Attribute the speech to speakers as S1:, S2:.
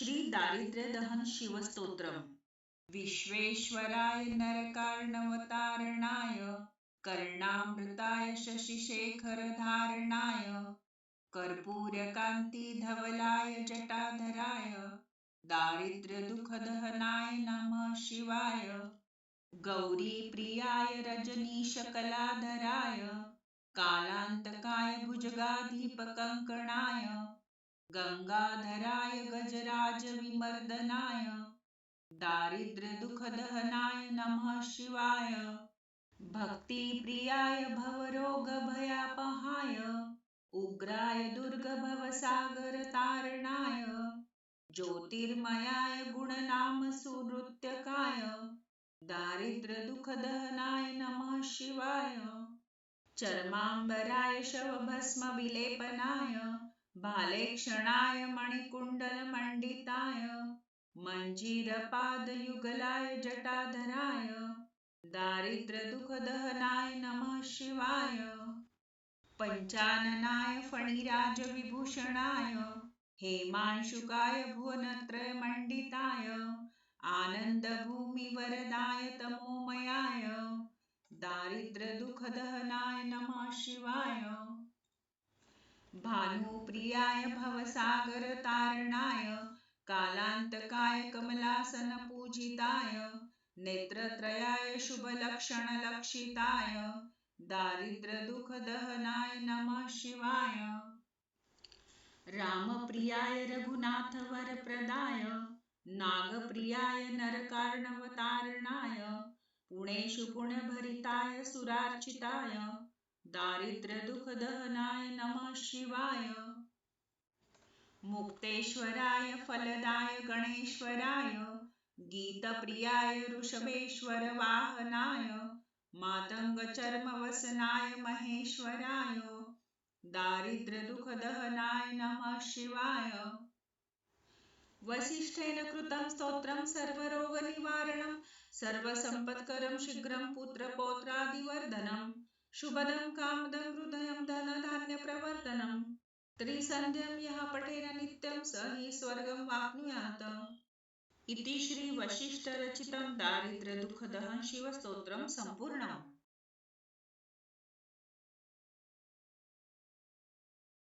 S1: श्री दारिद्र्यदहन शिवस्तोत्रम. विश्वेश्वराय नरकार्णवतारणाय कर्णामृताय शशिशेखरधारणाय कर्पूरकान्तिधवलाय जटाधराय दारिद्र्यदुःखदहनाय नमः शिवाय गौरीप्रियाय रजनीशकलाधराय कालान्तकाय भुजगाधिपकङ्कणाय गङ्गाधराय गजराजविमर्दनाय दारिद्र्यदुःखदहनाय नमः शिवाय भक्तिप्रियाय भवरोगभयापहाय उग्राय दुर्गभवसागरतारणाय ज्योतिर्मयाय गुणनामसुनृत्यकाय दारिद्र्यदुःखदहनाय नमः शिवाय चर्माम्बराय शवभस्मविलेपनाय भालेक्षणाय मणिकुण्डलमण्डिताय मञ्जीरपादयुगलाय जटाधराय दारिद्र्यदुःखदहनाय नमः शिवाय पञ्चाननाय फणिराजविभूषणाय हेमांशुकाय भुवनत्रयमण्डिताय आनन्दभूमिवरदाय तमोमयाय दारिद्र्यदुःखदहनाय नमः शिवाय। भानुप्रियाय भवसागर तारणाय कालांतकाय कमलासन पूजिताय नेत्रत्रयाय शुभलक्षणलक्षिताय दारिद्र्यदुःखदहनाय नमः शिवाय। रामप्रियाय रघुनाथवरप्रदाय नागप्रियाय नरकार्णवतारणाय पुणेषु पुण्यभरिताय सुरार्चिताय दारिद्र्य दुःखदहनाय नमः शिवाय. मुक्तेश्वराय फलदाय गणेश्वराय. गीतप्रियाय वृषभेश्वरवाहनाय मातङ्गचर्मवसनाय महेश्वराय. दारिद्र्य दुःखदहनाय नमः शिवाय. वसिष्ठेन कृतं स्तोत्रं सर्वरोगनिवारणं सर्वसम्पत्करं शीघ्रं पुत्रपौत्रादिवर्धनम्. शुभदं कामदं हृदयं धनधान्यप्रवर्धनं। त्रिसन्ध्यं यः पठेन नित्यं स हि स्वर्गं वाप्नुयात्। इति श्री दारिद्र्यदुःखदहं शिवस्तोत्रं सम्पूर्णम्।